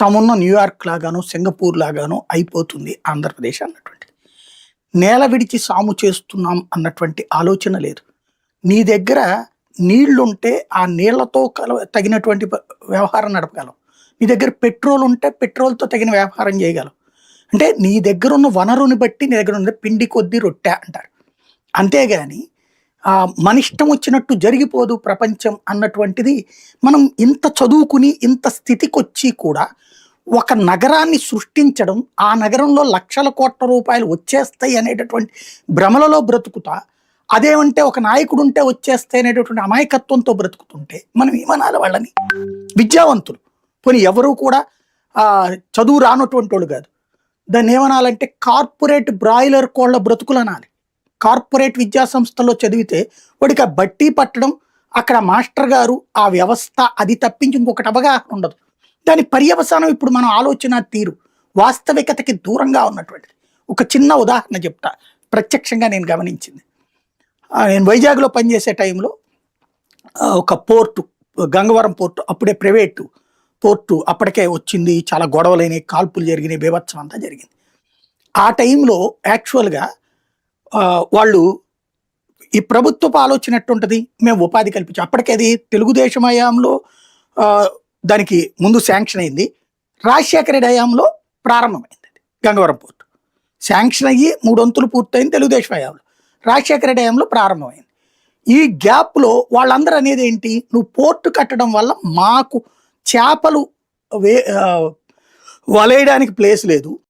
తమున్న New York లాగాను Singapore లాగాను అయిపోతుంది ఆంధ్రప్రదేశ్ అన్నటువంటిది నేల విడిచి సాము చేస్తున్నాం అన్నటువంటి ఆలోచన లేదు. నీ దగ్గర నీళ్ళుంటే ఆ నీళ్ళతో కల తగినటువంటి వ్యవహారం నడపగలం. నీ దగ్గర పెట్రోల్ ఉంటే పెట్రోల్తో తగిన వ్యాపారం చేయగలం. అంటే నీ దగ్గర ఉన్న వనరుని బట్టి నీ దగ్గర ఉన్న పిండి కొద్ది రొట్టె అంటారు. అంతేగాని మన ఇష్టం వచ్చినట్టు జరిగిపోదు ప్రపంచం అన్నటువంటిది మనం ఇంత చదువుకుని ఇంత స్థితికి వచ్చి కూడా ఒక నగరాన్ని సృష్టించడం ఆ నగరంలో లక్షల కోట్ల రూపాయలు వచ్చేస్తాయి అనేటటువంటి భ్రమలలో బ్రతుకుతా అదేమంటే ఒక నాయకుడు ఉంటే వచ్చేస్తాయి అనేటటువంటి అమాయకత్వంతో బ్రతుకుతుంటే మనం ఏమనాలి వాళ్ళని? విద్యావంతులు. పోనీ ఎవరూ కూడా చదువు రానటువంటి వాళ్ళు కాదు. దాన్ని ఏమనాలంటే కార్పొరేట్ బ్రాయిలర్ కోళ్ళ బ్రతుకులు అనాలి కార్పొరేట్ విద్యా సంస్థల్లో చదివితే వాడికి ఆ బట్టి పట్టడం అక్కడ మాస్టర్ గారు ఆ వ్యవస్థ అది తప్పించి ఇంకొకటి అవగాహన ఉండదు. దాని పర్యవసానం ఇప్పుడు మనం ఆలోచన తీరు. వాస్తవికతకి దూరంగా ఉన్నటువంటిది. ఒక చిన్న ఉదాహరణ చెప్తా. ప్రత్యక్షంగా నేను గమనించింది. నేను వైజాగ్లో పనిచేసే టైంలో ఒక పోర్టు గంగవరం పోర్టు అప్పుడే ప్రైవేటు పోర్టు అప్పటికే వచ్చింది. చాలా గొడవలైనవి కాల్పులు జరిగినాయి బీభత్సం అంతా జరిగింది. ఆ టైంలో యాక్చువల్గా వాళ్ళు ఈ ప్రభుత్వపు ఆలోచన ఎట్టుంటది? మేము ఉపాధి కల్పించాం. అప్పటికే అది తెలుగుదేశం హయాంలో దానికి ముందు శాంక్షన్ అయింది. రాజశేఖర రెడ్డి హయాంలో ప్రారంభమైంది గంగవరం పోర్టు. శాంక్షన్ అయ్యి మూడు వంతులు పూర్తయింది తెలుగుదేశం హయాంలో. రాజశేఖర రెడ్డి హయాంలో ప్రారంభమైంది. ఈ గ్యాప్లో వాళ్ళందరూ అనేది ఏంటి? నువ్వు పోర్టు కట్టడం వల్ల మాకు చేపలు వే ఆ, వలేయడానికి ప్లేస్ లేదు.